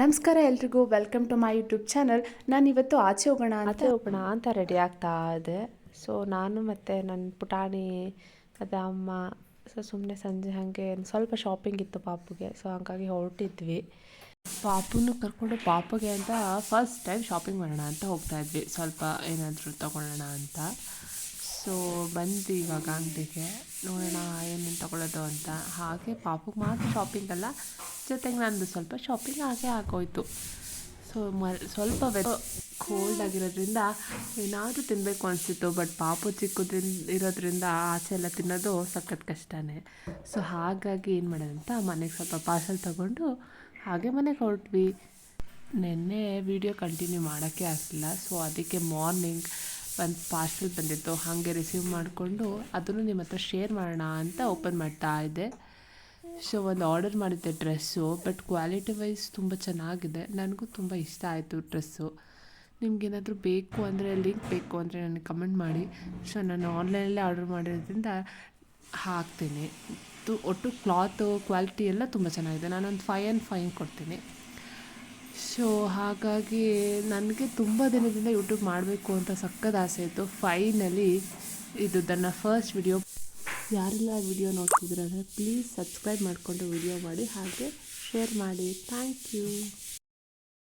ನಮಸ್ಕಾರ ಎಲ್ರಿಗೂ welcome to my YouTube channel ನಾನು ಇವತ್ತು ಆಚೆ ಹೋಗೋಣ ಆಚೆ ಹೋಗೋಣ ಅಂತ ರೆಡಿ ಆಗ್ತಾ ಇದೆ. ಸೊ ನಾನು ಮತ್ತು ನನ್ನ ಪುಟಾಣಿ ಮತ್ತು ಅಮ್ಮ ಸೊ ಸುಮ್ಮನೆ ಸಂಜೆ ಹಾಗೆ ಸ್ವಲ್ಪ ಶಾಪಿಂಗ್ ಇತ್ತು ಪಾಪುಗೆ. ಸೊ ಹಾಗಾಗಿ ಹೊರಟಿದ್ವಿ. ಪಾಪುನು ಕರ್ಕೊಂಡು ಪಾಪುಗೆ ಅಂತ ಫಸ್ಟ್ ಟೈಮ್ ಶಾಪಿಂಗ್ ಮಾಡೋಣ ಅಂತ ಹೋಗ್ತಾ ಇದ್ವಿ. ಸ್ವಲ್ಪ ಏನಾದರೂ ತಗೊಳ್ಳೋಣ ಅಂತ. ಸೊ ಬಂದ್ವಿ ಇವಾಗ ಅಂಗಡಿಗೆ ನೋಡೋಣ ಏನೇನು ತಗೊಳ್ಳೋದು ಅಂತ. ಹಾಗೆ ಪಾಪುಗೆ ಮಾತ್ರ ಶಾಪಿಂಗ್ ಅಲ್ಲ, ಜೊತೆಗೆ ನಂದು ಸ್ವಲ್ಪ ಶಾಪಿಂಗ್ ಹಾಗೆ ಆಗೋಯ್ತು. ಸೊ ಮ ಸ್ವಲ್ಪ ವೆ ಕೋಲ್ಡ್ ಆಗಿರೋದ್ರಿಂದ ಏನಾದರೂ ತಿನ್ನಬೇಕು ಅನಿಸಿತ್ತು ಬಟ್ ಪಾಪು ಚಿಕ್ಕದ್ರಿಂದ ಇರೋದ್ರಿಂದ ಆಚೆ ಎಲ್ಲ ತಿನ್ನೋದು ಸಖತ್ ಕಷ್ಟನೇ. ಸೊ ಹಾಗಾಗಿ ಏನು ಮಾಡೋದಂತ ಮನೆಗೆ ಸ್ವಲ್ಪ ಪಾರ್ಸಲ್ ತೊಗೊಂಡು ಹಾಗೆ ಮನೆಗೆ ಹೊರಟ್ವಿ. ನಿನ್ನೆ ವಿಡಿಯೋ ಕಂಟಿನ್ಯೂ ಮಾಡೋಕ್ಕೆ ಆಗಲಿಲ್ಲ ಸೊ ಅದಕ್ಕೆ ಮಾರ್ನಿಂಗ್ ಒಂದು ಪಾರ್ಸೆಲ್ ಬಂದಿತ್ತು, ಹಾಗೆ ರಿಸೀವ್ ಮಾಡಿಕೊಂಡು ಅದನ್ನು ನಿಮ್ಮ ಹತ್ರ ಶೇರ್ ಮಾಡೋಣ ಅಂತ ಓಪನ್ ಮಾಡ್ತಾ ಇದ್ದೆ. ಸೊ ಒಂದು ಆರ್ಡರ್ ಮಾಡಿದ್ದೆ ಡ್ರೆಸ್ಸು ಬಟ್ ಕ್ವಾಲಿಟಿ ವೈಸ್ ತುಂಬ ಚೆನ್ನಾಗಿದೆ. ನನಗೂ ತುಂಬ ಇಷ್ಟ ಆಯಿತು ಡ್ರೆಸ್ಸು ನಿಮಗೇನಾದರೂ ಬೇಕು ಅಂದರೆ ಲಿಂಕ್ ಬೇಕು ಅಂದರೆ ನನಗೆ ಕಮೆಂಟ್ ಮಾಡಿ. ಸೊ ನಾನು ಆನ್ಲೈನಲ್ಲೇ ಆರ್ಡರ್ ಮಾಡಿರೋದ್ರಿಂದ ಹಾಕ್ತೀನಿ. ಒಟ್ಟು ಕ್ಲಾತು ಕ್ವಾಲಿಟಿ ಎಲ್ಲ ತುಂಬ ಚೆನ್ನಾಗಿದೆ. ನಾನೊಂದು ಫೈವ್ ಆ್ಯಂಡ್ ಫೈವ್ ಕೊಡ್ತೀನಿ. ಸೊ ಹಾಗಾಗಿ ನನಗೆ ತುಂಬ ದಿನದಿಂದ ಯೂಟ್ಯೂಬ್ ಮಾಡಬೇಕು ಅಂತ ಸಕ್ಕದ ಆಸೆ ಇತ್ತು. ಫೈನಲಿ ಇದು ನನ್ನ ಫಸ್ಟ್ ವಿಡಿಯೋ ಯಾರೆಲ್ಲ ವಿಡಿಯೋ ನೋಡ್ತಿದ್ರೆ ಪ್ಲೀಸ್ ಸಬ್ಸ್ಕ್ರೈಬ್ ಮಾಡಿಕೊಂಡು ವಿಡಿಯೋ ಮಾಡಿ ಹಾಗೆ ಶೇರ್ ಮಾಡಿ. Thank you